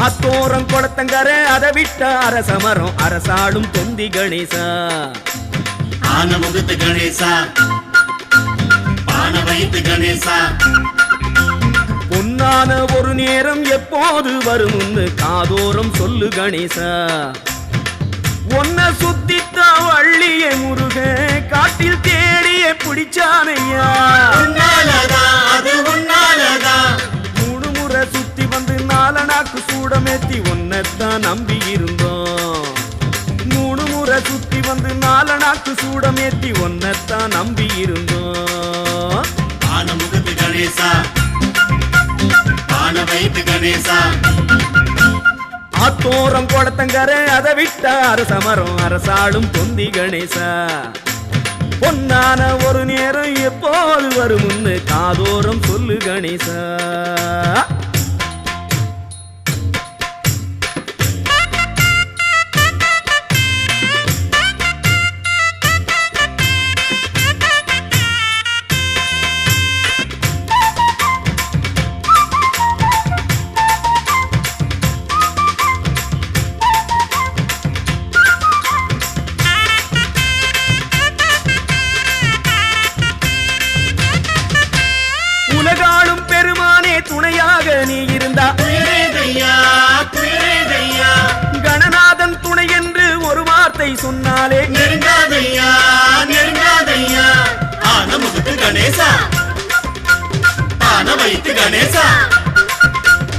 குளத்தங்கர அதை விட்ட அரசமரம். அரசாளும் தொந்தி கணேசா. ஆன முகத்து கணேசா. பான வைத்து கணேசா. பொன்னான ஒரு நேரம் எப்போது வரும்னு காதோரம் சொல்லு கணேசா. ஒன்ன சுத்தித்த வள்ளிய முருக காட்டில் தேடிய பிடிச்சானையா அது உன்னாலதா சூடமேத்தி ஒன்னத்தான் நம்பி இருந்தோம். மூணு முறை சுத்தி வந்து நாலனாக்கு சூடமேத்தி ஒன்னத்தான் நம்பி இருந்தோம். ஆன முகத்து கணேசா. பான வைத்து கணேசா. ஆத்தோரம் குளத்தங்கர அதை விட்ட அரசமரம் அரசாளும் தொந்தி கணேசா. பொன்னான ஒரு நேரம் எப்போது வரும்னு காதோரம் சொல்லு கணேசா.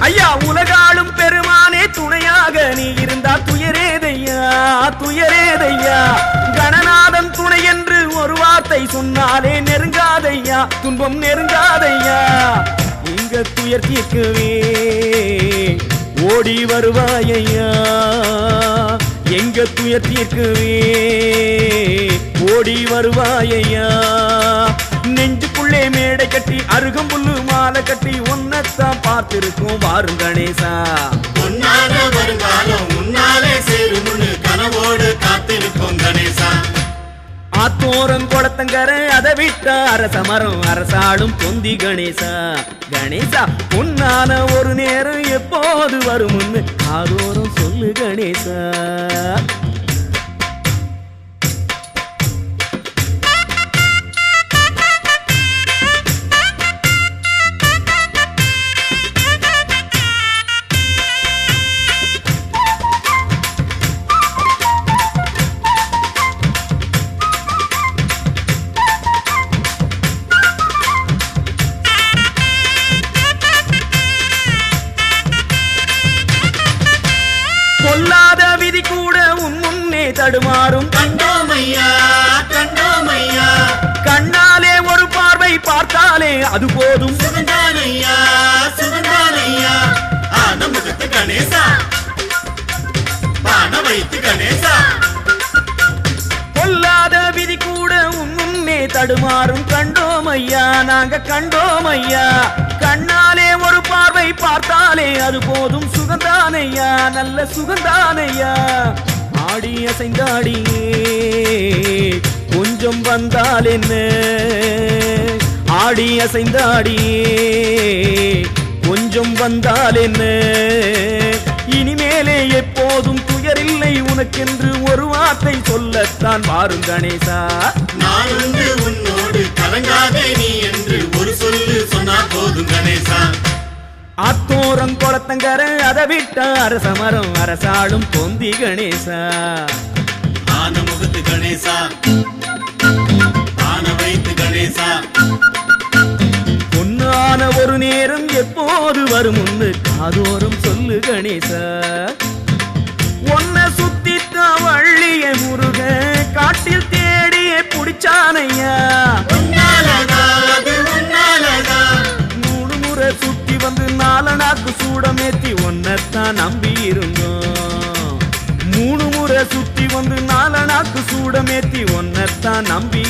ஐயா உலகாலும் பெருமானே துணையாக நீ இருந்தா துயரேதையா? துயரேதையா? கணநாதன் துணை என்று ஒரு வார்த்தை சொன்னாலே நெருங்காதையா? துன்பம் நெருங்காதையா? இங்க துயர் தீர்க்கவே ஓடி வருவாயையா? எங்க துயர் தீர்க்கவே ஓடி வருவாயையா? நெஞ்சுக்குள்ளே மேடை கட்டி அருகம்புல்லு மாலை கட்டி உன்னத்தான் பார்த்திருக்கும் வாரும் கணேசா. வருங்காலம் முன்னாலே சேரும்னு கனவோடு காத்திருக்கும் கணேசா. ஆத்தோரம் குளத்தங்கர அதை விட்ட அரசமரம் அரசாடும் தொந்தி கணேசா. கணேசா பொன்னான ஒரு நேரம் எப்போது வரும்னு ஆதோரம் சொல்லு கணேசா. தடுமாறும். கண்டோமையா கண்டோமையா. கண்ணாலே ஒரு பார்வை பார்த்தாலே அது போதும். சுகந்தானையா சுகந்தானையா. ஆன முகத்து கணேசா. பான வைத்து கணேசா. கொல்லாத விதி கூட உன் முன்னே தடுமாறும். கண்டோம் ஐயா நாங்க கண்டோம் ஐயா கண்ணாலே ஒரு பார்வை பார்த்தாலே அது போதும். சுகந்தானையா நல்ல சுகந்தானையா. ஆடி அசைந்தாடியே. கொஞ்சம் வந்தால் என்ன? ஆடி அசைந்தாடியே. கொஞ்சம் வந்தால் என்ன? இனிமேலே எப்போதும் துயரில்லை உனக்கென்று ஒரு வார்த்தை சொல்லத்தான் வாரும் கணேசா. நான் உன்னோடு கலங்காதே நீ என்று ஒரு சொல்லு சொன்னா போதும் கணேசா. ஆத்தோரம் குளத்தங்கர அதை விட்ட அரசமரம் அரசாளும் பொந்தி கணேசா. ஆன முகத்து கணேசா. ஆன வைத்து கணேசா. பொன்னான ஒரு நேரம் எப்போது வரும் முன்னு காதோரம் சொல்லு கணேசா. ஒன்ன சுத்தித்த வள்ளிய முருக காட்டில் தேடிய புடிச்சானையா. முறை சுத்தி வந்து நாலனாக்கு சூடமேத்தி ஒன்னத்தான் நம்பி இருந்தோம். மூணு முறை சுத்தி வந்து நாலனாக்கு சூடமேத்தி ஒன்னத்தான் நம்பி